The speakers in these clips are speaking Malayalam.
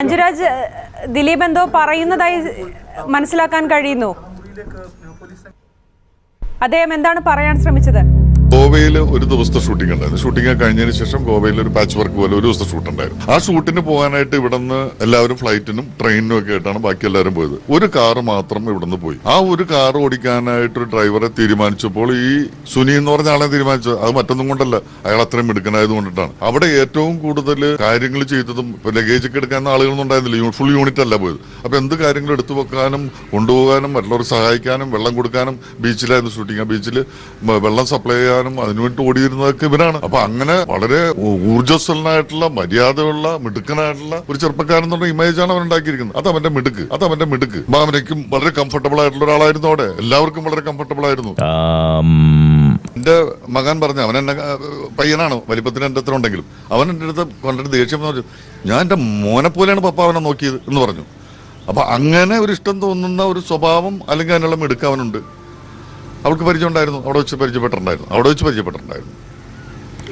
മഞ്ജുരാജ് ഏഹ്, ദിലീപ് എന്തോ പറയുന്നതായി മനസ്സിലാക്കാൻ കഴിയുന്നു. അദ്ദേഹം എന്താണ് പറയാൻ ശ്രമിച്ചത്? ഗോവയിൽ ഒരു ദിവസത്തെ ഷൂട്ടിംഗ് ഉണ്ടായിരുന്നു. ഷൂട്ടിംഗ് കഴിഞ്ഞതിന് ശേഷം ഗോവയിൽ ഒരു പാച്ച് വർക്ക് പോലെ ഒരു ദിവസത്തെ ഷൂട്ട് ഉണ്ടായിരുന്നു. ആ ഷൂട്ടിന് പോകാനായിട്ട് ഇവിടുന്ന് എല്ലാവരും ഫ്ലൈറ്റിനും ട്രെയിനിനും ഒക്കെ ആയിട്ടാണ് ബാക്കി എല്ലാവരും പോയത്. ഒരു കാറ് മാത്രം ഇവിടുന്ന് പോയി. ആ ഒരു കാർ ഓടിക്കാനായിട്ട് ഒരു ഡ്രൈവറെ തീരുമാനിച്ചപ്പോൾ ഈ സുനി എന്ന് പറഞ്ഞ ആളെ തീരുമാനിച്ചത്. അത് മറ്റൊന്നും കൊണ്ടല്ല. അയാൾ അത്രയും മിടുക്കനായത് കൊണ്ടിട്ടാണ്. അവിടെ ഏറ്റവും കൂടുതൽ കാര്യങ്ങൾ ചെയ്തതും ലഗേജ് ഒക്കെ എടുക്കാൻ ആളുകളൊന്നും ഉണ്ടായിരുന്നില്ല. ഫുൾ യൂണിറ്റ് അല്ല പോയത്. അപ്പൊ എന്ത് കാര്യങ്ങൾ എടുത്തു വെക്കാനും കൊണ്ടുപോകാനും മറ്റുള്ളവർ സഹായിക്കാനും വെള്ളം കൊടുക്കാനും ബീച്ചിലായിരുന്നു ഷൂട്ടിംഗ് ആ ബീച്ചിൽ വെള്ളം സപ്ലൈ ചെയ്യാനും അതിനുവേണ്ടി ഓടിയിരുന്നതൊക്കെ ഇവരാണ്. അപ്പൊ അങ്ങനെ വളരെ ഊർജസ്വലനായിട്ടുള്ള മര്യാദയുള്ള മിടുക്കനായിട്ടുള്ള ഒരു ചെറുപ്പക്കാരൻ എന്നുള്ള ഇമേജാണ് അവൻ ഉണ്ടാക്കിയിരിക്കുന്നത് അത് അവന്റെ മിടുക്ക്. അത് അവന്റെ മിടുക്ക്. ഭാവനയ്ക്കും വളരെ കംഫർട്ടബിൾ ആയിട്ടുള്ള ഒരാളായിരുന്നു അവിടെ. എല്ലാവർക്കും വളരെ കംഫർട്ടബിൾ ആയിരുന്നു. എന്റെ മകൻ പറഞ്ഞു അവൻ എന്നെ പയ്യനാണ് വലിപ്പത്തിന് എന്റെ അത്ര ഉണ്ടെങ്കിലും. അവൻ എന്റെ അടുത്ത് കണ്ടിട്ട് ദേഷ്യം പറഞ്ഞു ഞാൻ എന്റെ മോനെ പോലെയാണ് പപ്പ അവനെ നോക്കിയത് എന്ന് പറഞ്ഞു. അപ്പൊ അങ്ങനെ ഒരു ഇഷ്ടം തോന്നുന്ന ഒരു സ്വഭാവം അല്ലെങ്കിൽ അതിനുള്ള മിടുക്ക് അവനുണ്ട്. അവൾക്ക് പരിചയം ഉണ്ടായിരുന്നു അവിടെ വെച്ച് പരിചയപ്പെട്ടിട്ടുണ്ടായിരുന്നു. അവിടെ വെച്ച് പരിചയപ്പെട്ടിട്ടുണ്ടായിരുന്നു.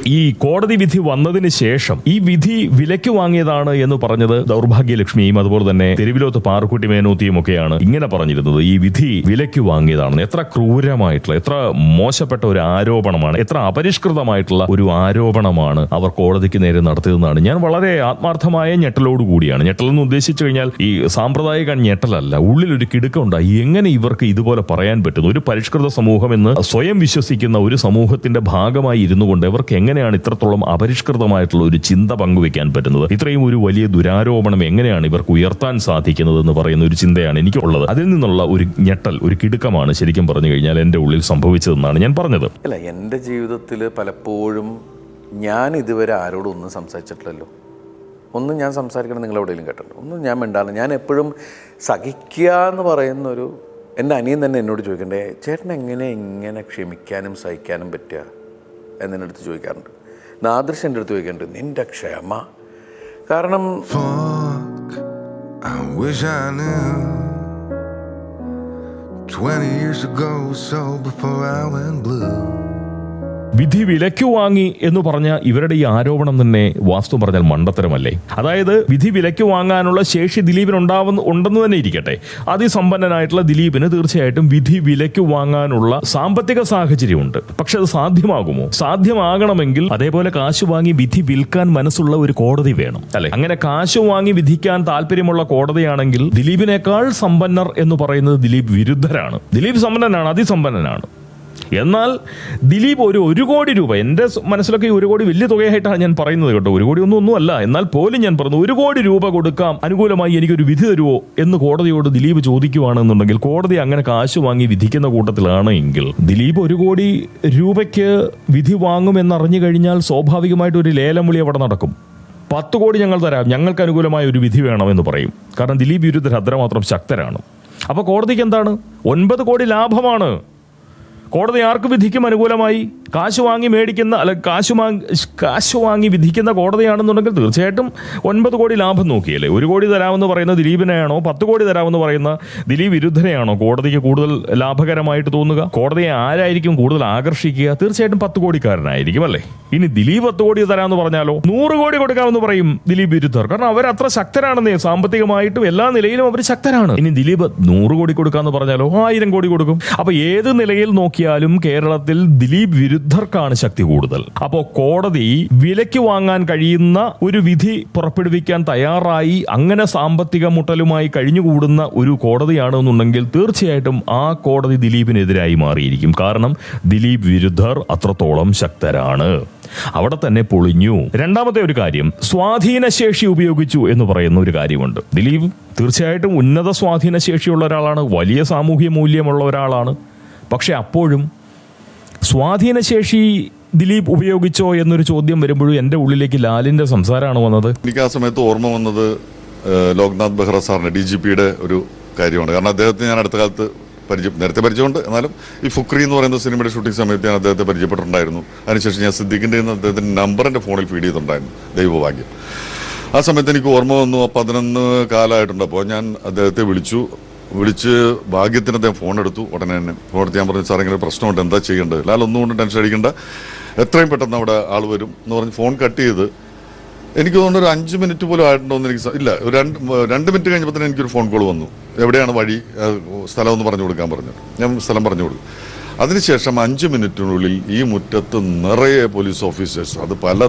ഈ കോടതി വിധി വന്നതിന് ശേഷം ഈ വിധി വിലയ്ക്ക് വാങ്ങിയതാണ് എന്ന് പറഞ്ഞത് ദൗർഭാഗ്യലക്ഷ്മിയും അതുപോലെ തന്നെ തെരുവിലോത്ത് പാറുക്കുട്ടി മേനോത്തിയും ഒക്കെയാണ് ഇങ്ങനെ പറഞ്ഞിരുന്നത്. ഈ വിധി വിലയ്ക്ക് വാങ്ങിയതാണെന്ന് എത്ര ക്രൂരമായിട്ടുള്ള എത്ര മോശപ്പെട്ട ഒരു ആരോപണമാണ് എത്ര അപരിഷ്കൃതമായിട്ടുള്ള ഒരു ആരോപണമാണ് അവർ കോടതിക്ക് നേരെ നടത്തിയതെന്നാണ്. ഞാൻ വളരെ ആത്മാർത്ഥമായ ഞെട്ടലോട് കൂടിയാണ്. ഞെട്ടലെന്ന് ഉദ്ദേശിച്ചു കഴിഞ്ഞാൽ ഈ സാമ്പ്രദായിക ഞെട്ടലല്ല. ഉള്ളിലൊരു കിടുക്കുണ്ടായി എങ്ങനെ ഇവർക്ക് ഇതുപോലെ പറയാൻ പറ്റുന്നു? ഒരു പരിഷ്കൃത സമൂഹം എന്ന് സ്വയം വിശ്വസിക്കുന്ന ഒരു സമൂഹത്തിന്റെ ഭാഗമായി ഇരുന്നുകൊണ്ട് ഇവർക്ക് ഇവർക്ക് എങ്ങനെയാണ് ഇത്രത്തോളം അപരിഷ്കൃതമായിട്ടുള്ള ഒരു ചിന്ത പങ്കുവെക്കാൻ പറ്റുന്നത്? ഇത്രയും ഒരു വലിയ ദുരാരോപണം എങ്ങനെയാണ് ഇവർക്ക് ഉയർത്താൻ സാധിക്കുന്നത് എന്ന് പറയുന്ന ഒരു ചിന്തയാണ് എനിക്കുള്ളത്. അതിൽ നിന്നുള്ള ഒരു ഞെട്ടൽ ഒരു കിടുക്കമാണ് ശരിക്കും പറഞ്ഞു കഴിഞ്ഞാൽ എന്റെ ഉള്ളിൽ സംഭവിച്ചതെന്നാണ് ഞാൻ പറഞ്ഞത്. അല്ല എന്റെ ജീവിതത്തിൽ പലപ്പോഴും ഞാൻ ഇതുവരെ ആരോടും ഒന്നും സംസാരിച്ചിട്ടില്ലല്ലോ. ഒന്നും ഞാൻ സംസാരിക്കണം നിങ്ങൾ എവിടെയെങ്കിലും ഒന്നും ഞാൻ മിണ്ടാണ് ഞാൻ എപ്പോഴും സഹിക്കുക എന്ന് പറയുന്നൊരു എന്റെ അനിയൻ തന്നെ എന്നോട് ചോദിക്കണ്ടേ ചേട്ടൻ എങ്ങനെ ഇങ്ങനെ ക്ഷമിക്കാനും സഹിക്കാനും പറ്റുക? എന്നെ അടുത്ത് ചോദിക്കാറുണ്ട് നാദൃശ് എന്റെ അടുത്ത് ചോദിക്കാറുണ്ട് നിന്റെ ക്ഷമ കാരണം I wish I knew. 20 years ago, so before I went blue. വിധി വിലയ്ക്ക് വാങ്ങി എന്ന് പറഞ്ഞ ഇവരുടെ ഈ ആരോപണം തന്നെ വാസ്തു പറഞ്ഞാൽ മണ്ടത്തരമല്ലേ? അതായത് വിധി വിലയ്ക്ക് വാങ്ങാനുള്ള ശേഷി ദിലീപിന് ഉണ്ടാവുന്ന ഉണ്ടെന്ന് തന്നെ ഇരിക്കട്ടെ. അതിസമ്പന്നനായിട്ടുള്ള ദിലീപിന് തീർച്ചയായിട്ടും വിധി വിലയ്ക്ക് വാങ്ങാനുള്ള സാമ്പത്തിക സാഹചര്യമുണ്ട്. പക്ഷെ അത് സാധ്യമാകുമോ? സാധ്യമാകണമെങ്കിൽ അതേപോലെ കാശ് വാങ്ങി വിധി വിൽക്കാൻ മനസ്സുള്ള ഒരു കോടതി വേണം അല്ലെ? അങ്ങനെ കാശ് വാങ്ങി വിധിക്കാൻ താല്പര്യമുള്ള കോടതിയാണെങ്കിൽ ദിലീപിനേക്കാൾ സമ്പന്നർ എന്ന് പറയുന്നത് ദിലീപ് വിരുദ്ധരാണ്. ദിലീപ് സമ്പന്നനാണ് അതിസമ്പന്നനാണ്. എന്നാൽ ദിലീപ് ഒരു ഒരു കോടി രൂപ എന്റെ മനസ്സിലൊക്കെ ഒരു കോടി വലിയ തുകയായിട്ടാണ് ഞാൻ പറയുന്നത് കേട്ടോ. ഒരു കോടി ഒന്നും ഒന്നുമല്ല. എന്നാൽ പോലും ഞാൻ പറഞ്ഞു ഒരു കോടി രൂപ കൊടുക്കാം അനുകൂലമായി എനിക്കൊരു വിധി തരുമോ എന്ന് കോടതിയോട് ദിലീപ് ചോദിക്കുവാണെന്നുണ്ടെങ്കിൽ കോടതി അങ്ങനെ കാശ് വാങ്ങി വിധിക്കുന്ന കൂട്ടത്തിലാണ് എങ്കിൽ ദിലീപ് ഒരു കോടി രൂപയ്ക്ക് വിധി വാങ്ങുമെന്നറിഞ്ഞു കഴിഞ്ഞാൽ സ്വാഭാവികമായിട്ട് ഒരു ലേലം വിളി അവിടെ നടക്കും. പത്ത് കോടി ഞങ്ങൾ തരാം ഞങ്ങൾക്ക് അനുകൂലമായ ഒരു വിധി വേണമെന്ന് പറയും. കാരണം ദിലീപ് വിരുദ്ധർ അത്രമാത്രം ശക്തരാണ്. അപ്പോൾ കോടതിക്ക് എന്താണ്? ഒൻപത് കോടി ലാഭമാണ്. കോടതി ആർക്ക് വിധിക്കും അനുകൂലമായി? കാശ് വാങ്ങി മേടിക്കുന്ന അല്ല കാശ് വാങ്ങി കാശ് വാങ്ങി വിധിക്കുന്ന കോടതിയാണെന്നുണ്ടെങ്കിൽ തീർച്ചയായിട്ടും ഒൻപത് കോടി ലാഭം നോക്കിയല്ലേ? ഒരു കോടി തരാമെന്ന് പറയുന്ന ദിലീപിനെയാണോ പത്ത് കോടി തരാമെന്ന് പറയുന്ന ദിലീപ് വിരുദ്ധനെയാണോ കോടതിക്ക് കൂടുതൽ ലാഭകരമായിട്ട് തോന്നുക? കോടതിയെ ആരായിരിക്കും കൂടുതൽ ആകർഷിക്കുക? തീർച്ചയായിട്ടും പത്ത് കോടിക്കാരനായിരിക്കും അല്ലേ? ഇനി ദിലീപ് പത്ത് കോടി തരാമെന്ന് പറഞ്ഞാലോ? നൂറ് കോടി കൊടുക്കാമെന്ന് പറയും ദിലീപ് വിരുദ്ധർ. കാരണം അവർ അത്ര ശക്തരാണെന്നേ സാമ്പത്തികമായിട്ടും എല്ലാ നിലയിലും അവർ ശക്തരാണ്. ഇനി ദിലീപ് നൂറ് കോടി കൊടുക്കാന്ന് പറഞ്ഞാലോ? ആയിരം കോടി കൊടുക്കും. അപ്പൊ ഏത് നിലയിൽ നോക്കിയാലും കേരളത്തിൽ ദിലീപ് വിരുദ്ധർക്കാണ് ശക്തി കൂടുതൽ. അപ്പോ കോടതി വിലയ്ക്ക് വാങ്ങാൻ കഴിയുന്ന ഒരു വിധി പുറപ്പെടുവിക്കാൻ തയ്യാറായി അങ്ങനെ സാമ്പത്തിക മുട്ടലുമായി കഴിഞ്ഞുകൂടുന്ന ഒരു കോടതിയാണെന്നുണ്ടെങ്കിൽ തീർച്ചയായിട്ടും ആ കോടതി ദിലീപിനെതിരായി മാറിയിരിക്കും. കാരണം ദിലീപ് വിരുദ്ധർ അത്രത്തോളം ശക്തരാണ്. അവിടെ തന്നെ പൊളിഞ്ഞു. രണ്ടാമത്തെ ഒരു കാര്യം സ്വാധീനശേഷി ഉപയോഗിച്ചു എന്ന് പറയുന്ന ഒരു കാര്യമുണ്ട്. ദിലീപ് തീർച്ചയായിട്ടും ഉന്നത സ്വാധീനശേഷിയുള്ള ഒരാളാണ് വലിയ സാമൂഹ്യ മൂല്യമുള്ള ഒരാളാണ്. പക്ഷെ അപ്പോഴും സ്വാധീനശേഷി ദിലീപ് ഉപയോഗിച്ചോ എന്നൊരു ചോദ്യം വരുമ്പോഴും എന്റെ ഉള്ളിലേക്ക് ലാലിന്റെ സംസാരമാണ് വന്നത്. എനിക്ക് ആ സമയത്ത് ഓർമ്മ വന്നത് ലോക്നാഥ് ബെഹ്റ സാറിന്റെ ഡി ജി പിയുടെ ഒരു കാര്യമാണ്. കാരണം അദ്ദേഹത്തെ ഞാൻ അടുത്ത കാലത്ത് പരിചയം നേരത്തെ പരിചയമുണ്ട്. എന്നാലും ഈ ഫുക്രി എന്ന് പറയുന്ന സിനിമയുടെ ഷൂട്ടിംഗ് സമയത്ത് ഞാൻ അദ്ദേഹത്തെ പരിചയപ്പെട്ടിട്ടുണ്ടായിരുന്നു. അതിനുശേഷം ഞാൻ സിദ്ദിഖിന്റെ അദ്ദേഹത്തിന്റെ നമ്പർ എന്റെ ഫോണിൽ ഫീഡ് ചെയ്തിട്ടുണ്ടായിരുന്നു. ദൈവഭാഗ്യം. ആ സമയത്ത് എനിക്ക് ഓർമ്മ വന്നു. പതിനൊന്ന് കാലമായിട്ടുണ്ട്. അപ്പോൾ ഞാൻ അദ്ദേഹത്തെ വിളിച്ചു. വിളിച്ച് ഭാഗ്യത്തിന് അദ്ദേഹം ഫോൺ എടുത്തു. ഉടനെ തന്നെ ഫോൺ എടുത്ത് ഞാൻ പറഞ്ഞു സാർ ഇങ്ങനെ പ്രശ്നമുണ്ട്. എന്താ ചെയ്യേണ്ടത്? ലാൽ ഒന്നും കൊണ്ട് ടെൻഷൻ അടിക്കണ്ട. എത്രയും പെട്ടെന്ന് അവിടെ ആൾ വരും എന്ന് പറഞ്ഞ് ഫോൺ കട്ട് ചെയ്ത് എനിക്ക് തോന്നുന്നു ഒരു അഞ്ച് മിനിറ്റ് പോലും ആയിട്ടുണ്ടോ എന്ന് എനിക്ക് ഇല്ല ഒരു രണ്ട് രണ്ട് മിനിറ്റ് കഴിഞ്ഞപ്പോൾ തന്നെ എനിക്കൊരു ഫോൺ കോൾ വന്നു. എവിടെയാണ് വഴി? സ്ഥലം ഒന്ന് പറഞ്ഞു കൊടുക്കാൻ പറഞ്ഞു. ഞാൻ സ്ഥലം പറഞ്ഞു കൊടുക്കും അതിനുശേഷം അഞ്ച് മിനിറ്റിനുള്ളിൽ ഈ മുറ്റത്ത് നിറയെ പോലീസ് ഓഫീസേഴ്സ് അത് പല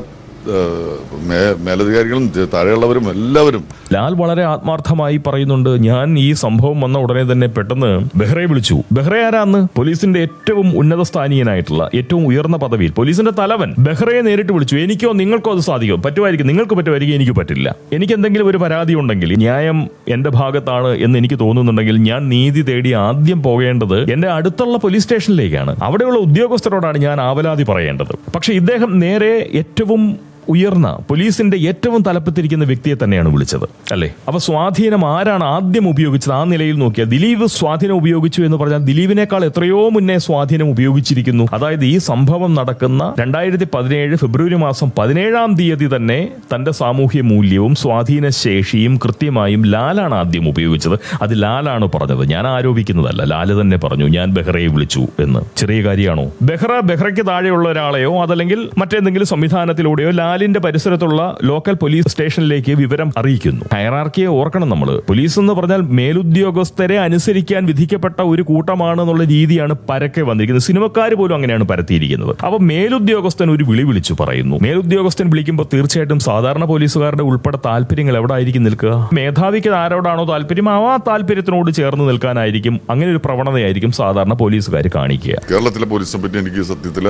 മേലധികാരികളും താഴെയുള്ളവരും എല്ലാവരും. ലാൽ വളരെ ആത്മാർത്ഥമായി പറയുന്നുണ്ട് ഞാൻ ഈ സംഭവം വന്ന ഉടനെ തന്നെ പെട്ടെന്ന് ബെഹ്റയെ വിളിച്ചു. ബെഹ്റ ആരാന്ന്? പോലീസിന്റെ ഏറ്റവും ഉന്നത സ്ഥാനീയനായിട്ടുള്ള ഏറ്റവും ഉയർന്ന പദവിയിൽ. പോലീസിന്റെ തലവൻ ബെഹ്റയെ നേരിട്ട് വിളിച്ചു. എനിക്കോ നിങ്ങൾക്കോ അത് സാധിക്കും പറ്റുമായിരിക്കും. നിങ്ങൾക്ക് പറ്റുമായിരിക്കും. എനിക്ക് പറ്റില്ല. എനിക്ക് എന്തെങ്കിലും ഒരു പരാതി ഉണ്ടെങ്കിൽ ന്യായം എന്റെ ഭാഗത്താണ് എന്ന് എനിക്ക് തോന്നുന്നുണ്ടെങ്കിൽ ഞാൻ നീതി തേടി ആദ്യം പോകേണ്ടത് എന്റെ അടുത്തുള്ള പോലീസ് സ്റ്റേഷനിലേക്കാണ്. അവിടെയുള്ള ഉദ്യോഗസ്ഥരോടാണ് ഞാൻ ആവലാതി പറയേണ്ടത്. പക്ഷെ ഇദ്ദേഹം നേരെ ഏറ്റവും ഉയർന്ന പോലീസിന്റെ ഏറ്റവും തലപ്പത്തിരിക്കുന്ന വ്യക്തിയെ തന്നെയാണ് വിളിച്ചത്. അല്ലേ? അപ്പൊ സ്വാധീനം ആരാണ് ആദ്യം ഉപയോഗിച്ചത്? ആ നിലയിൽ നോക്കിയാൽ ദിലീപ് സ്വാധീനം ഉപയോഗിച്ചു എന്ന് പറഞ്ഞാൽ ദിലീപിനേക്കാൾ എത്രയോ മുന്നേ സ്വാധീനം ഉപയോഗിച്ചിരിക്കുന്നു. അതായത് ഈ സംഭവം നടക്കുന്ന രണ്ടായിരത്തി പതിനേഴ് ഫെബ്രുവരി മാസം പതിനേഴാം തീയതി തന്നെ തന്റെ സാമൂഹ്യ മൂല്യവും സ്വാധീന ശേഷിയും കൃത്യമായും ലാലാണ് ആദ്യം ഉപയോഗിച്ചത്. അത് ലാലാണ് പറഞ്ഞത്. ഞാൻ ആരോപിക്കുന്നതല്ല. ലാൽ തന്നെ പറഞ്ഞു ഞാൻ ബെഹ്റയെ വിളിച്ചു എന്ന്. ചെറിയ കാര്യമാണോ? ബെഹ്റ ബെഹ്റയ്ക്ക് താഴെയുള്ള ഒരാളെയോ അതല്ലെങ്കിൽ മറ്റേതെങ്കിലും സംവിധാനത്തിലൂടെയോ ലാലിന്റെ പരിസരത്തുള്ള ലോക്കൽ പോലീസ് സ്റ്റേഷനിലേക്ക് വിവരം അറിയിക്കുന്നു. ഹയറാർക്കിയെ ഓർക്കണം നമ്മൾ പോലീസ് എന്ന് പറഞ്ഞാൽ മേലുദ്യോഗസ്ഥരെ അനുസരിക്കാൻ വിധിക്കപ്പെട്ട ഒരു കൂട്ടമാണ് എന്നുള്ള രീതിയാണ് പരക്കെ വന്നിരിക്കുന്നത്. സിനിമക്കാർ പോലും അങ്ങനെയാണ് പരത്തിയിരിക്കുന്നത്. അപ്പൊ മേലുദ്യോഗസ്ഥൻ ഒരു വിളി വിളിച്ചു പറയുന്നു. മേലുദ്യോഗസ്ഥൻ വിളിക്കുമ്പോൾ തീർച്ചയായിട്ടും സാധാരണ പോലീസുകാരുടെ ഉൾപ്പെടെ താല്പര്യങ്ങൾ എവിടെ ആയിരിക്കും നിൽക്കുക? മേധാവിക്ക് ആരോടാണോ താല്പര്യം? ആ താല്പര്യത്തിനോട് ചേർന്ന് നിൽക്കാനായിരിക്കും. അങ്ങനെ ഒരു പ്രവണതയായിരിക്കും സാധാരണ പോലീസുകാർ കാണിക്കുക. കേരളത്തിലെ പോലീസിനെ പറ്റി എനിക്ക് സത്യത്തിൽ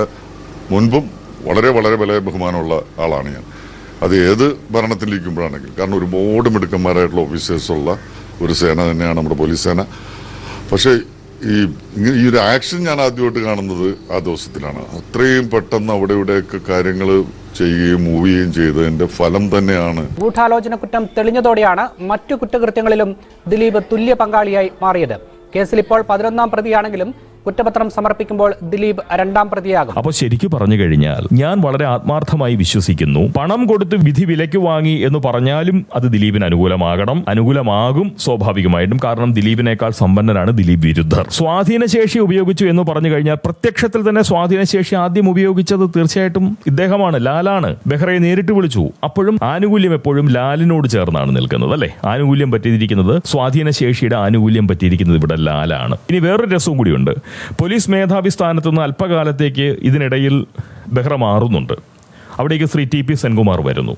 മുൻപും വളരെ വളരെ വില ബഹുമാനമുള്ള ആളാണ് ഞാൻ. അത് ഏത് ഭരണത്തിലിരിക്കുമ്പോഴാണെങ്കിലും കാരണം ഒരുപാട് മിടുക്കന്മാരായിട്ടുള്ള ഓഫീസേഴ്സുള്ള ഒരു സേന തന്നെയാണ് നമ്മുടെ പോലീസ് സേന. പക്ഷേ ഈ ഈ ഒരു ആക്ഷൻ ഞാൻ ആദ്യമായിട്ട് കാണുന്നത് ആ ദിവസത്തിലാണ്. അത്രയും പെട്ടെന്ന് അവിടെ ഇവിടെയൊക്കെ കാര്യങ്ങൾ ചെയ്യുകയും മൂവ് ചെയ്യുകയും ചെയ്തതിന്റെ ഫലം തന്നെയാണ്. ഗൂഢാലോചന കുറ്റം തെളിഞ്ഞതോടെയാണ് മറ്റു കുറ്റകൃത്യങ്ങളിലും ദിലീപ് തുല്യ പങ്കാളിയായി മാറിയത്. കേസിൽ ഇപ്പോൾ പതിനൊന്നാം പ്രതിയാണെങ്കിലും കുറ്റപത്രം സമർപ്പിക്കുമ്പോൾ ദിലീപ് രണ്ടാം പ്രതിയാകും. അപ്പൊ ശരിക്കും പറഞ്ഞു കഴിഞ്ഞാൽ ഞാൻ വളരെ ആത്മാർത്ഥമായി വിശ്വസിക്കുന്നു. പണം കൊടുത്ത് വിധി വിലയ്ക്ക് വാങ്ങി എന്ന് പറഞ്ഞാലും അത് ദിലീപിന് അനുകൂലമാകണം. അനുകൂലമാകും സ്വാഭാവികമായിട്ടും. കാരണം ദിലീപിനേക്കാൾ സമ്പന്നനാണ് ദിലീപ് വിരുദ്ധർ. സ്വാധീനശേഷി ഉപയോഗിച്ചു എന്ന് പറഞ്ഞു കഴിഞ്ഞാൽ പ്രത്യക്ഷത്തിൽ തന്നെ സ്വാധീനശേഷി ആദ്യം ഉപയോഗിച്ചത് തീർച്ചയായിട്ടും ഇദ്ദേഹമാണ് ലാലാണ്. ബെഹ്റയെ നേരിട്ട് വിളിച്ചു. അപ്പോഴും ആനുകൂല്യം എപ്പോഴും ലാലിനോട് ചേർന്നാണ് നിൽക്കുന്നത് അല്ലെ? ആനുകൂല്യം പറ്റിയിരിക്കുന്നത് സ്വാധീനശേഷിയുടെ ആനുകൂല്യം പറ്റിയിരിക്കുന്നത് ഇവിടെ ലാലാണ്. ഇനി വേറൊരു രസവും കൂടിയുണ്ട്. പോലീസ് മേധാവി സ്ഥാനത്ത് നിന്ന് അല്പകാലത്തേക്ക് ഇതിനിടയിൽ ബെഹ്റ മാറുന്നുണ്ട് അവിടേക്ക് ശ്രീ ടി പി സെൻകുമാർ വരുന്നു.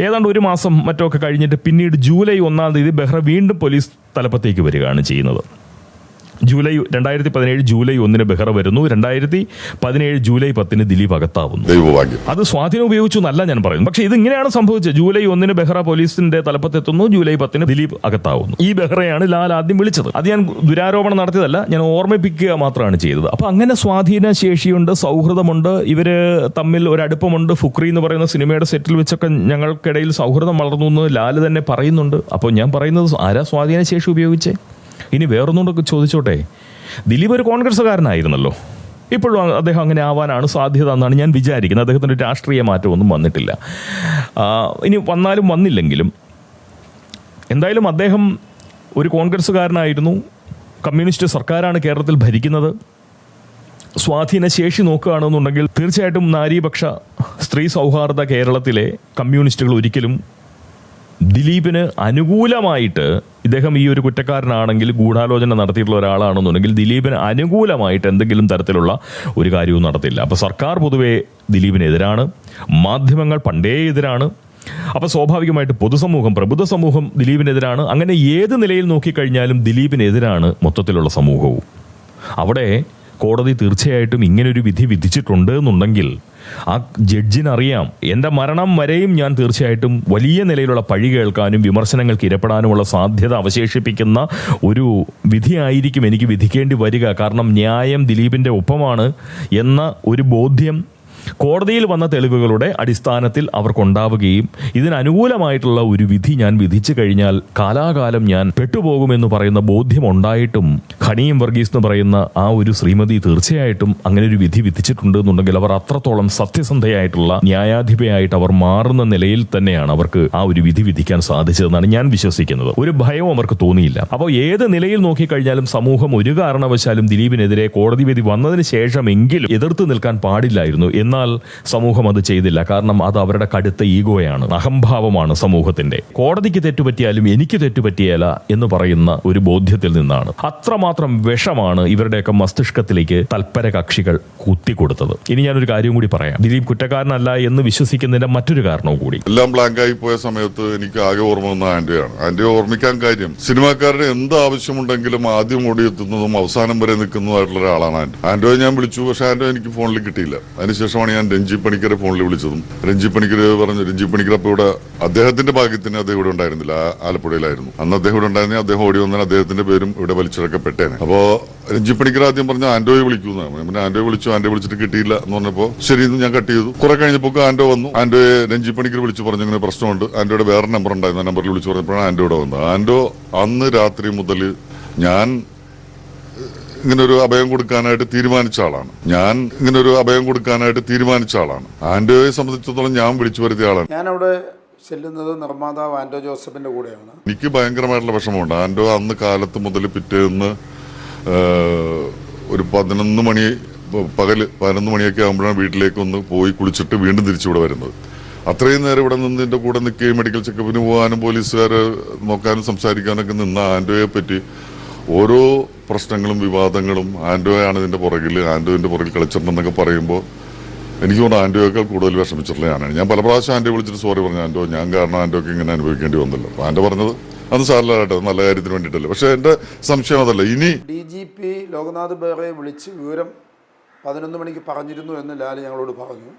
ഏതാണ്ട് ഒരു മാസം മറ്റൊക്കെ കഴിഞ്ഞിട്ട് പിന്നീട് ജൂലൈ ഒന്നാം തീയതി ബെഹ്റ വീണ്ടും പോലീസ് തലപ്പത്തേക്ക് വരികയാണ് ചെയ്യുന്നത്. ജൂലൈ രണ്ടായിരത്തി പതിനേഴ് ജൂലൈ ഒന്നിന് ബെഹ്റ വരുന്നു. രണ്ടായിരത്തി പതിനേഴ് ജൂലൈ പത്തിന് ദിലീപ് അകത്താവുന്നു. അത് സ്വാധീനം ഉപയോഗിച്ചു എന്നല്ല ഞാൻ പറയുന്നു പക്ഷേ ഇത് ഇങ്ങനെയാണ് സംഭവിച്ചത്. ജൂലൈ ഒന്നിന് ബെഹ്റ പോലീസിന്റെ തലപ്പത്തെത്തുന്നു. ജൂലൈ പത്തിന് ദിലീപ് അകത്താവുന്നു. ഈ ബെഹ്റയാണ് ലാൽ ആദ്യം വിളിച്ചത്. അത് ഞാൻ ദുരാരോപണം നടത്തിയതല്ല. ഞാൻ ഓർമ്മിപ്പിക്കുക മാത്രമാണ് ചെയ്തത്. അപ്പൊ അങ്ങനെ സ്വാധീന ശേഷിയുണ്ട് സൗഹൃദമുണ്ട്. ഇവർ തമ്മിൽ ഒരു അടുപ്പമുണ്ട് ഫുക്രി എന്ന് പറയുന്ന സിനിമയുടെ സെറ്റിൽ വെച്ചൊക്കെ ഞങ്ങൾക്കിടയിൽ സൗഹൃദം വളർന്നു എന്ന് ലാൽ തന്നെ പറയുന്നുണ്ട്. അപ്പോൾ ഞാൻ പറയുന്നത് ആരാ സ്വാധീന ശേഷി ഉപയോഗിച്ചേ? ഇനി വേറൊന്നുകൊണ്ടൊക്കെ ചോദിച്ചോട്ടെ? ദിലീപ് ഒരു കോൺഗ്രസ്സുകാരനായിരുന്നല്ലോ. ഇപ്പോഴും അദ്ദേഹം അങ്ങനെ ആവാനാണ് സാധ്യത എന്നാണ് ഞാൻ വിചാരിക്കുന്നത്. അദ്ദേഹത്തിന്റെ രാഷ്ട്രീയ മാറ്റമൊന്നും വന്നിട്ടില്ല. ഇനി വന്നാലും വന്നില്ലെങ്കിലും എന്തായാലും അദ്ദേഹം ഒരു കോൺഗ്രസ്സുകാരനായിരുന്നു. കമ്മ്യൂണിസ്റ്റ് സർക്കാരാണ് കേരളത്തിൽ ഭരിക്കുന്നത്. സ്വാധീന ശേഷി നോക്കുകയാണെന്നുണ്ടെങ്കിൽ തീർച്ചയായിട്ടും നാരീപക്ഷ സ്ത്രീ സൗഹാർദ്ദ കേരളത്തിലെ കമ്മ്യൂണിസ്റ്റുകൾ ഒരിക്കലും ദിലീപിന് അനുകൂലമായിട്ട് ഇദ്ദേഹം ഈ ഒരു കുറ്റക്കാരനാണെങ്കിൽ ഗൂഢാലോചന നടത്തിയിട്ടുള്ള ഒരാളാണെന്നുണ്ടെങ്കിൽ ദിലീപിന് അനുകൂലമായിട്ട് എന്തെങ്കിലും തരത്തിലുള്ള ഒരു കാര്യവും നടത്തില്ല. അപ്പോൾ സർക്കാർ പൊതുവെ ദിലീപിനെതിരാണ് മാധ്യമങ്ങൾ പണ്ടേ എതിരാണ്. അപ്പോൾ സ്വാഭാവികമായിട്ട് പൊതുസമൂഹം പ്രബുദ്ധ സമൂഹം ദിലീപിനെതിരാണ്. അങ്ങനെ ഏത് നിലയിൽ നോക്കിക്കഴിഞ്ഞാലും ദിലീപിനെതിരാണ് മൊത്തത്തിലുള്ള സമൂഹവും. അവിടെ കോടതി തീർച്ചയായിട്ടും ഇങ്ങനൊരു വിധി വിധിച്ചിട്ടുണ്ട് എന്നുണ്ടെങ്കിൽ ആ ജഡ്ജിനറിയാം. എന്റെ മരണം വരെയും ഞാൻ തീർച്ചയായിട്ടും വലിയ നിലയിലുള്ള പഴി കേൾക്കാനും വിമർശനങ്ങൾക്ക് ഇരപ്പെടാനുമുള്ള സാധ്യത അവശേഷിപ്പിക്കുന്ന ഒരു വിധിയായിരിക്കും എനിക്ക് വിധിക്കേണ്ടി വരിക. കാരണം ന്യായം ദിലീപിന്റെ ഒപ്പമാണ് എന്ന ഒരു ബോധ്യം കോടതിയിൽ വന്ന തെളിവുകളുടെ അടിസ്ഥാനത്തിൽ അവർക്കുണ്ടാവുകയും ഇതിനനുകൂലമായിട്ടുള്ള ഒരു വിധി ഞാൻ വിധിച്ചു കഴിഞ്ഞാൽ കാലാകാലം ഞാൻ പെട്ടുപോകുമെന്ന് പറയുന്ന ബോധ്യമുണ്ടായിട്ടും ഖണിയും വർഗീസ് എന്ന് പറയുന്ന ആ ഒരു ശ്രീമതി തീർച്ചയായിട്ടും അങ്ങനെ ഒരു വിധി വിധിച്ചിട്ടുണ്ട് എന്നുണ്ടെങ്കിൽ അവർ അത്രത്തോളം സത്യസന്ധയായിട്ടുള്ള ന്യായാധിപയായിട്ട് അവർ മാറുന്ന നിലയിൽ തന്നെയാണ് അവർക്ക് ആ ഒരു വിധി വിധിക്കാൻ സാധിച്ചതെന്നാണ് ഞാൻ വിശ്വസിക്കുന്നത്. ഒരു ഭയവും അവർക്ക് തോന്നിയില്ല. അപ്പോൾ ഏത് നിലയിൽ നോക്കിക്കഴിഞ്ഞാലും സമൂഹം ഒരു കാരണവശാലും ദിലീപിനെതിരെ കോടതി വിധി വന്നതിന് ശേഷമെങ്കിലും എതിർത്ത് നിൽക്കാൻ പാടില്ലായിരുന്നു എന്നാണ് എന്നാൽ സമൂഹം അത് ചെയ്തില്ല. കാരണം അത് അവരുടെ കടുത്ത ഈഗോയാണ് അഹംഭാവമാണ് സമൂഹത്തിന്റെ. കോടതിക്ക് തെറ്റുപറ്റിയാലും എനിക്ക് തെറ്റുപറ്റിയല്ല എന്ന് പറയുന്ന ഒരു ബോധ്യത്തിൽ നിന്നാണ്. അത്രമാത്രം വിഷമാണ് ഇവരുടെയൊക്കെ മസ്തിഷ്കത്തിലേക്ക് തൽപര കക്ഷികൾ കുത്തിക്കൊടുത്തത്. ഇനി ഞാനൊരു കാര്യം കൂടി പറയാം. ദിലീപ് കുറ്റക്കാരനല്ല എന്ന് വിശ്വസിക്കുന്നതിന്റെ മറ്റൊരു കാരണവും കൂടി. എല്ലാം ബ്ലാങ്ക് ആയി പോയ സമയത്ത് എനിക്ക് ആകെ ഓർമ്മ വന്ന ആന്റിയാണ്. ആന്റി ഓർമ്മിക്കാൻ കാര്യം സിനിമാക്കാരുടെ എന്ത് ആവശ്യമുണ്ടെങ്കിലും ആദ്യം ഓടിയെത്തുന്നതും അവസാനം വരെ നിൽക്കുന്നതുമായിട്ടുള്ള ഒരാളാണ് ആന്റോ. ആന്റോയെ ഞാൻ വിളിച്ചു പക്ഷെ ആന്റോ എനിക്ക് ഫോണിൽ കിട്ടിയില്ല. അതിനുശേഷമാണ് ഞാൻ രഞ്ജി പണിക്കരെ ഫോണിൽ വിളിച്ചതും. രഞ്ജി പണിക്കർ പറഞ്ഞു രഞ്ജി പണിക്കർ അപ്പോൾ ഇവിടെ അദ്ദേഹത്തിന്റെ ഭാഗ്യത്തിന് അദ്ദേഹം ഇവിടെ ഉണ്ടായിരുന്നില്ല ആലപ്പുഴയിലായിരുന്നു. അന്ന് അദ്ദേഹം ഇവിടെ ഉണ്ടായിരുന്നെ അദ്ദേഹം ഓടി വന്നാൽ അദ്ദേഹത്തിന്റെ പേരും ഇവിടെ വലിച്ചിറക്കപ്പെട്ടേനെ അപ്പോ രഞ്ജി പണിക്കർ ആദ്യം പറഞ്ഞു ആന്റോയെ എന്നാണ് പിന്നെ ആന്റോയെ വിളിച്ചു ആന്റോ വിളിച്ചിട്ട് കിട്ടിയില്ല എന്ന് പറഞ്ഞപ്പോ ശരി എന്ന് ഞാൻ കട്ട് ചെയ്തു. കുറെ കഴിഞ്ഞപ്പോ ആന്റോ വന്നു. ആന്റോയെ രഞ്ജി പണിക്കർ വിളിച്ചു പറഞ്ഞു ഇങ്ങനെ പ്രശ്നമുണ്ട്. ആന്റോയുടെ വേറെ നമ്പർ ഉണ്ടായിരുന്നു ആ നമ്പറിൽ വിളിച്ചു പറഞ്ഞപ്പോഴാണ് ഇവിടെ വന്നത്. ആന്റോ അന്ന് രാത്രി മുതൽ ഞാൻ ഇങ്ങനെ ഒരു അഭയം കൊടുക്കാനായിട്ട് തീരുമാനിച്ച ആളാണ്. ഞാൻ ഇങ്ങനെ ഒരു അഭയം കൊടുക്കാനായിട്ട് തീരുമാനിച്ച ആളാണ്. ആന്റോയെ സംബന്ധിച്ചിടത്തോളം ഞാൻ വിളിച്ചു വരുത്തിയ ആളാണ്. ഞാനവിടെ ചെല്ലുന്നത് നിർമ്മാതാവ് ആന്റോ ജോസഫിന്റെ കൂടെയാണ്. എനിക്ക് ഭയങ്കരമായിട്ടുള്ള വിഷമമുണ്ട്. ആന്റോ അന്ന് കാലത്ത് മുതൽ പിറ്റേന്ന് ഒരു പതിനൊന്ന് മണി പകൽ പതിനൊന്ന് മണിയൊക്കെ ആകുമ്പോഴാണ് വീട്ടിലേക്ക് ഒന്ന് പോയി കുളിച്ചിട്ട് വീണ്ടും തിരിച്ചിവിടെ വരുന്നത്. അത്രയും നേരം ഇവിടെ നിന്ന് എന്റെ കൂടെ നിൽക്കുകയും മെഡിക്കൽ ചെക്കപ്പിന് പോകാനും പോലീസുകാർ നോക്കാനും സംസാരിക്കാനൊക്കെ നിന്ന ആൻഡോയെ പറ്റി ഓരോ പ്രശ്നങ്ങളും വിവാദങ്ങളും ആൻഡോയാണ് ഇതിന്റെ പുറകിൽ ആൻഡോയിന്റെ പുറകിൽ കളിച്ചിട്ടുണ്ടെന്നൊക്കെ പറയുമ്പോൾ എനിക്ക് തോന്നുന്നു ആൻഡോയേക്കാൾ കൂടുതൽ വിഷമിച്ചിട്ടുള്ള ഞാനാണ് ഞാൻ പല പ്രാവശ്യം ആൻഡോ വിളിച്ചിട്ട് സോറി പറഞ്ഞു. ആൻഡോ ഞാൻ കാരണം ആൻഡോയ്ക്ക് ഇങ്ങനെ അനുഭവിക്കേണ്ടി വന്നല്ലോ. അപ്പോൾ ആൻഡോ പറഞ്ഞത് അന്ന് സാറില്ല നല്ല കാര്യത്തിന് വേണ്ടിയിട്ടല്ലേ. പക്ഷേ എന്റെ സംശയം അതല്ല. ഇനി ഡി ജി പി ലോകനാഥ് ബെഹ്റയെ വിളിച്ച് വിവരം പതിനൊന്ന് മണിക്ക് പറഞ്ഞിരുന്നു എന്ന് ലാൽ ഞങ്ങളോട് പറഞ്ഞു.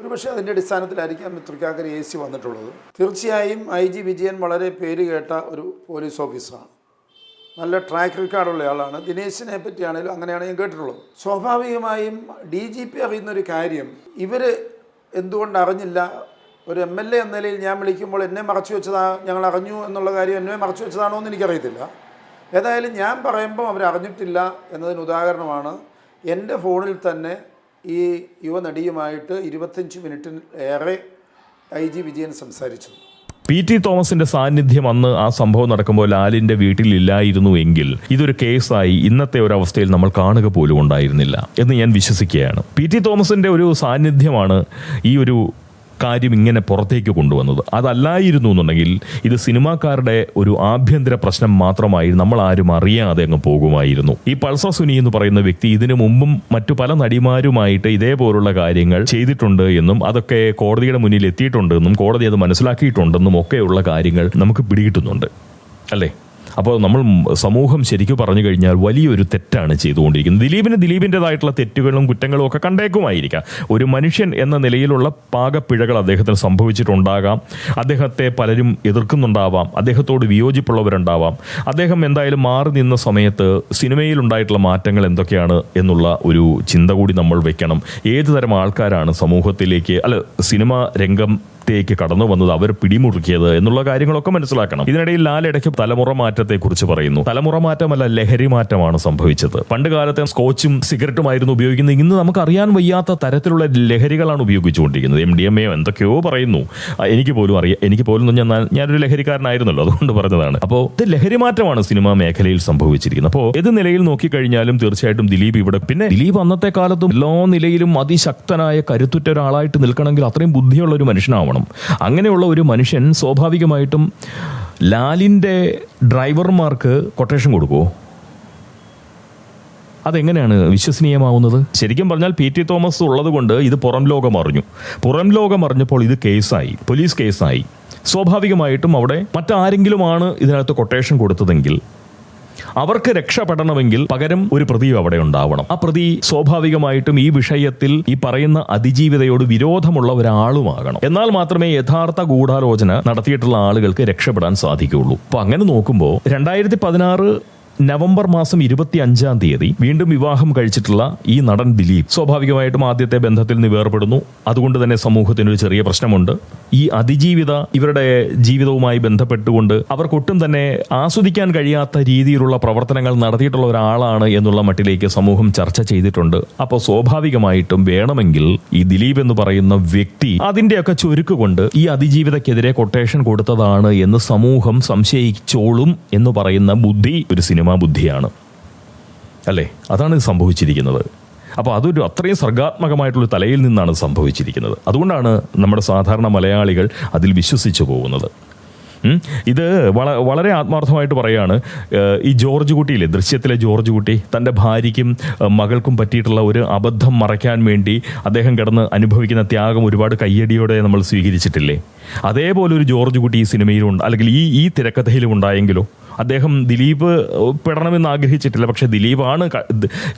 ഒരു പക്ഷേ അതിന്റെ അടിസ്ഥാനത്തിലായിരിക്കാം തൃക്കാക്കര എ സി വന്നിട്ടുള്ളത്. തീർച്ചയായും ഐ ജി വിജയൻ വളരെ പേര് കേട്ട ഒരു പോലീസ് ഓഫീസറാണ്. നല്ല ട്രാക്ക് റെക്കോർഡുള്ള ആളാണ്. ദിനേശിനെ പറ്റിയാണെങ്കിലും അങ്ങനെയാണ് ഞാൻ കേട്ടിട്ടുള്ളത്. സ്വാഭാവികമായും ഡി ജി പി അറിയുന്നൊരു കാര്യം ഇവർ എന്തുകൊണ്ട് അറിഞ്ഞില്ല? ഒരു എം എൽ എ എന്ന നിലയിൽ ഞാൻ വിളിക്കുമ്പോൾ എന്നെ മറച്ചു വെച്ചതാ ഞങ്ങൾ അറിഞ്ഞു എന്നുള്ള കാര്യം എന്നെ മറച്ചു വെച്ചതാണോ എന്ന് എനിക്കറിയത്തില്ല. ഏതായാലും ഞാൻ പറയുമ്പോൾ അവർ അറിഞ്ഞിട്ടില്ല എന്നതിന് ഉദാഹരണമാണ്. എന്റെ ഫോണിൽ തന്നെ ഈ യുവനടിയുമായിട്ട് ഇരുപത്തഞ്ച് മിനിറ്റിന് ഏറെ ഐ ജി വിജയൻ സംസാരിച്ചു. പി ടി തോമസിന്റെ സാന്നിധ്യം അന്ന് ആ സംഭവം നടക്കുമ്പോൾ ലാലിന്റെ വീട്ടിൽ ഇല്ലായിരുന്നു എങ്കിൽ ഇതൊരു കേസായി ഇന്നത്തെ ഒരു അവസ്ഥയിൽ നമ്മൾ കാണുക പോലും ഉണ്ടായിരുന്നില്ല എന്ന് ഞാൻ വിശ്വസിക്കുകയാണ്. പി ടി തോമസിന്റെ ഒരു സാന്നിധ്യമാണ് ഈ ഒരു കാര്യം ഇങ്ങനെ പുറത്തേക്ക് കൊണ്ടുവന്നത്. അതല്ലായിരുന്നു എന്നുണ്ടെങ്കിൽ ഇത് സിനിമാക്കാരുടെ ഒരു ആഭ്യന്തര പ്രശ്നം മാത്രമായി നമ്മൾ ആരും അറിയാതെ അങ്ങ് പോകുമായിരുന്നു. ഈ പൾസ സുനി എന്ന് പറയുന്ന വ്യക്തി ഇതിനു മുമ്പും മറ്റു പല നടിമാരുമായിട്ട് ഇതേപോലുള്ള കാര്യങ്ങൾ ചെയ്തിട്ടുണ്ട് എന്നും അതൊക്കെ കോടതിയുടെ മുന്നിൽ എത്തിയിട്ടുണ്ടെന്നും കോടതി അത് മനസ്സിലാക്കിയിട്ടുണ്ടെന്നും ഒക്കെയുള്ള കാര്യങ്ങൾ നമുക്ക് പിടികിട്ടുന്നുണ്ട്. അല്ലേ? അപ്പോൾ നമ്മൾ സമൂഹം ശരിക്കും പറഞ്ഞു കഴിഞ്ഞാൽ വലിയൊരു തെറ്റാണ് ചെയ്തുകൊണ്ടിരിക്കുന്നത്. ദിലീപിന് ദിലീപിന്റെതായിട്ടുള്ള തെറ്റുകളും കുറ്റങ്ങളും ഒക്കെ കണ്ടേക്കുമായിരിക്കാം. ഒരു മനുഷ്യൻ എന്ന നിലയിലുള്ള പാകപ്പിഴകൾ അദ്ദേഹത്തിന് സംഭവിച്ചിട്ടുണ്ടാകാം. അദ്ദേഹത്തെ പലരും എതിർക്കുന്നുണ്ടാവാം. അദ്ദേഹത്തോട് വിയോജിപ്പുള്ളവരുണ്ടാവാം. അദ്ദേഹം എന്തായാലും മാറി നിന്ന സമയത്ത് സിനിമയിൽ ഉണ്ടായിട്ടുള്ള മാറ്റങ്ങൾ എന്തൊക്കെയാണ് എന്നുള്ള ഒരു ചിന്ത കൂടി നമ്മൾ വെക്കണം. ഏത് തരം ആൾക്കാരാണ് സമൂഹത്തിലേക്ക് അല്ല സിനിമ രംഗം ത്തേക്ക് കടന്നു വന്നത് അവർ പിടിമുറുക്കിയത് എന്നുള്ള കാര്യങ്ങളൊക്കെ മനസ്സിലാക്കണം. ഇതിനിടയിൽ ലാലിടയ്ക്ക് തലമുറ മാറ്റത്തെ കുറിച്ച് പറയുന്നു. തലമുറ മാറ്റമല്ല ലഹരി മാറ്റമാണ് സംഭവിച്ചത്. പണ്ട് കാലത്തെ സ്കോച്ചും സിഗരറ്റുമായിരുന്നു ഉപയോഗിക്കുന്നത്. ഇന്ന് നമുക്ക് അറിയാൻ വയ്യാത്ത തരത്തിലുള്ള ലഹരികളാണ് ഉപയോഗിച്ചുകൊണ്ടിരിക്കുന്നത്. എം ഡി എം എ എന്തൊക്കെയോ പറയുന്നു. എനിക്ക് പോലും അറിയാം എനിക്ക് പോലും ഞാൻ ഞാനൊരു ലഹരിക്കാരനായിരുന്നല്ലോ അതുകൊണ്ട് പറഞ്ഞതാണ്. അപ്പോൾ ഇത് ലഹരി മാറ്റമാണ് സിനിമാ മേഖലയിൽ സംഭവിച്ചിരിക്കുന്നത്. അപ്പോൾ ഏത് നിലയിൽ നോക്കിക്കഴിഞ്ഞാലും തീർച്ചയായിട്ടും ദിലീപ് ഇവിടെ പിന്നെ ദിലീപ് അന്നത്തെ കാലത്തും എല്ലാ നിലയിലും അതിശക്തനായ കരുത്തുറ്റ ഒരാളായിട്ട് നിൽക്കണമെങ്കിൽ അത്രയും ബുദ്ധിയുള്ള ഒരു മനുഷ്യനാവണം. അങ്ങനെയുള്ള ഒരു മനുഷ്യൻ സ്വാഭാവികമായിട്ടും ലാലിന്റെ ഡ്രൈവർമാർക്ക് കൊട്ടേഷൻ കൊടുക്കുമോ അതെങ്ങനെയാണ് വിശ്വസനീയമാവുന്നത്? ശരിക്കും പറഞ്ഞാൽ പി ടി തോമസ് ഉള്ളത് കൊണ്ട് ഇത് പുറം ലോകം അറിഞ്ഞു. പുറം ലോകം അറിഞ്ഞപ്പോൾ ഇത് കേസായി പോലീസ് കേസായി. സ്വാഭാവികമായിട്ടും അവിടെ മറ്റാരെങ്കിലുമാണ് ഇതിനകത്ത് കൊട്ടേഷൻ കൊടുത്തതെങ്കിൽ അവർക്ക് രക്ഷപ്പെടണമെങ്കിൽ പകരം ഒരു പ്രതിയും അവിടെ ഉണ്ടാവണം. ആ പ്രതി സ്വാഭാവികമായിട്ടും ഈ വിഷയത്തിൽ ഈ പറയുന്ന അതിജീവിതയോട് വിരോധമുള്ള ഒരാളുമാകണം. എന്നാൽ മാത്രമേ യഥാർത്ഥ ഗൂഢാലോചന നടത്തിയിട്ടുള്ള ആളുകൾക്ക് രക്ഷപ്പെടാൻ സാധിക്കുകയുള്ളൂ. അപ്പൊ അങ്ങനെ നോക്കുമ്പോൾ രണ്ടായിരത്തി പതിനാറ് നവംബർ മാസം ഇരുപത്തി അഞ്ചാം തീയതി വീണ്ടും വിവാഹം കഴിച്ചിട്ടുള്ള ഈ നടൻ ദിലീപ് സ്വാഭാവികമായിട്ടും ആദ്യത്തെ ബന്ധത്തിൽ നിന്ന് വേർപെടുന്നു അതുകൊണ്ട് തന്നെ സമൂഹത്തിന് ഒരു ചെറിയ പ്രശ്നമുണ്ട്. ഈ അതിജീവിത ഇവരുടെ ജീവിതവുമായി ബന്ധപ്പെട്ടുകൊണ്ട് അവർക്കൊട്ടും തന്നെ ആസ്വദിക്കാൻ കഴിയാത്ത രീതിയിലുള്ള പ്രവർത്തനങ്ങൾ നടത്തിയിട്ടുള്ള ഒരാളാണ് എന്നുള്ള മട്ടിലേക്ക് സമൂഹം ചർച്ച ചെയ്തിട്ടുണ്ട്. അപ്പോൾ സ്വാഭാവികമായിട്ടും വേണമെങ്കിൽ ഈ ദിലീപ് എന്ന് പറയുന്ന വ്യക്തി അതിന്റെയൊക്കെ ചുരുക്ക് കൊണ്ട് ഈ അതിജീവിതക്കെതിരെ കൊട്ടേഷൻ കൊടുത്തതാണ് എന്ന് സമൂഹം സംശയിച്ചോളും എന്ന് പറയുന്ന ബുദ്ധി ഒരു സിനിമാ ബുദ്ധിയാണ് അല്ലേ? അതാണ് സംഭവിച്ചിരിക്കുന്നത്. അപ്പോൾ അതൊരു അത്രയും സർഗാത്മകമായിട്ടുള്ള തലയിൽ നിന്നാണ് സംഭവിച്ചിരിക്കുന്നത്. അതുകൊണ്ടാണ് നമ്മുടെ സാധാരണ മലയാളികൾ അതിൽ വിശ്വസിച്ചു പോകുന്നത്. ഇത് വള വളരെ ആത്മാർത്ഥമായിട്ട് പറയാണ് ഈ ജോർജ് കുട്ടിയിലെ ദൃശ്യത്തിലെ ജോർജ് കുട്ടി തന്റെ ഭാര്യയ്ക്കും മകൾക്കും പറ്റിയിട്ടുള്ള ഒരു അബദ്ധം മറയ്ക്കാൻ വേണ്ടി അദ്ദേഹം കിടന്ന് അനുഭവിക്കുന്ന ത്യാഗം ഒരുപാട് കയ്യടിയോടെ നമ്മൾ സ്വീകരിച്ചിട്ടില്ലേ? അതേപോലെ ഒരു ജോർജ് കുട്ടി ഈ സിനിമയിലുണ്ട് അല്ലെങ്കിൽ ഈ ഈ തിരക്കഥയിലും ഉണ്ടായെങ്കിലോ? അദ്ദേഹം ദിലീപ് പെടണമെന്ന് ആഗ്രഹിച്ചിട്ടില്ല. പക്ഷേ ദിലീപാണ്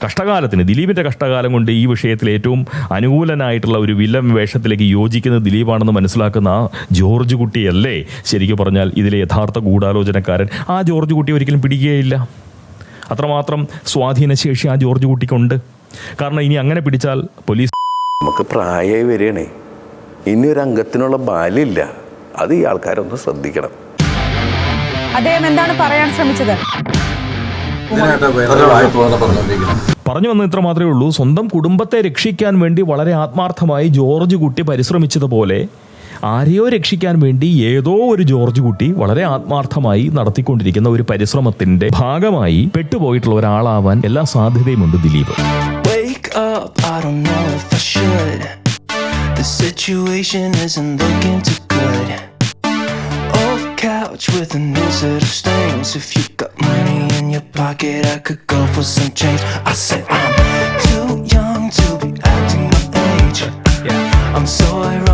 കഷ്ടകാലത്തിന് ദിലീപിന്റെ കഷ്ടകാലം കൊണ്ട് ഈ വിഷയത്തിൽ ഏറ്റവും അനുകൂലനായിട്ടുള്ള ഒരു വില്ലൻ വേഷത്തിലേക്ക് യോജിക്കുന്നത് ദിലീപാണെന്ന് മനസ്സിലാക്കുന്ന ആ ജോർജ് കുട്ടിയല്ലേ? ശരിക്കും പറഞ്ഞാൽ ഇതിലെ യഥാർത്ഥ ഗൂഢാലോചനക്കാരൻ. ആ ജോർജ് കുട്ടി ഒരിക്കലും പിടിക്കുകയില്ല. അത്രമാത്രം സ്വാധീനശേഷി ആ ജോർജ് കുട്ടിക്കുണ്ട്. കാരണം ഇനി അങ്ങനെ പിടിച്ചാൽ പോലീസ് നമുക്ക് പ്രായമായി വരികയാണേ. ഇനി ഒരു അംഗത്തിനുള്ള ബാല്യമില്ല. അത് ഈ ആൾക്കാരൊന്ന് ശ്രദ്ധിക്കണം. അദ്ദേഹം എന്താണ് പറയാൻ ശ്രമിച്ചത്? പറഞ്ഞു വന്ന ഇത്ര മാത്രമേ ഉള്ളൂ. സ്വന്തം കുടുംബത്തെ രക്ഷിക്കാൻ വേണ്ടി വളരെ ആത്മാർത്ഥമായി ജോർജ് കുട്ടി പരിശ്രമിച്ചതുപോലെ ആരെയോ രക്ഷിക്കാൻ വേണ്ടി ഏതോ ഒരു ജോർജ് കുട്ടി വളരെ ആത്മാർത്ഥമായി നടത്തിക്കൊണ്ടിരിക്കുന്ന ഒരു പരിശ്രമത്തിന്റെ ഭാഗമായി പെട്ടുപോയിട്ടുള്ള ഒരാളാവാൻ എല്ലാ സാധ്യതയുമുണ്ട് Dileep. Wake up, I don't know if I. The situation isn't looking couch with a new set of stains. If you got money in your pocket, I could go for some change. I said I'm too young to be acting my age. I'm so ironic.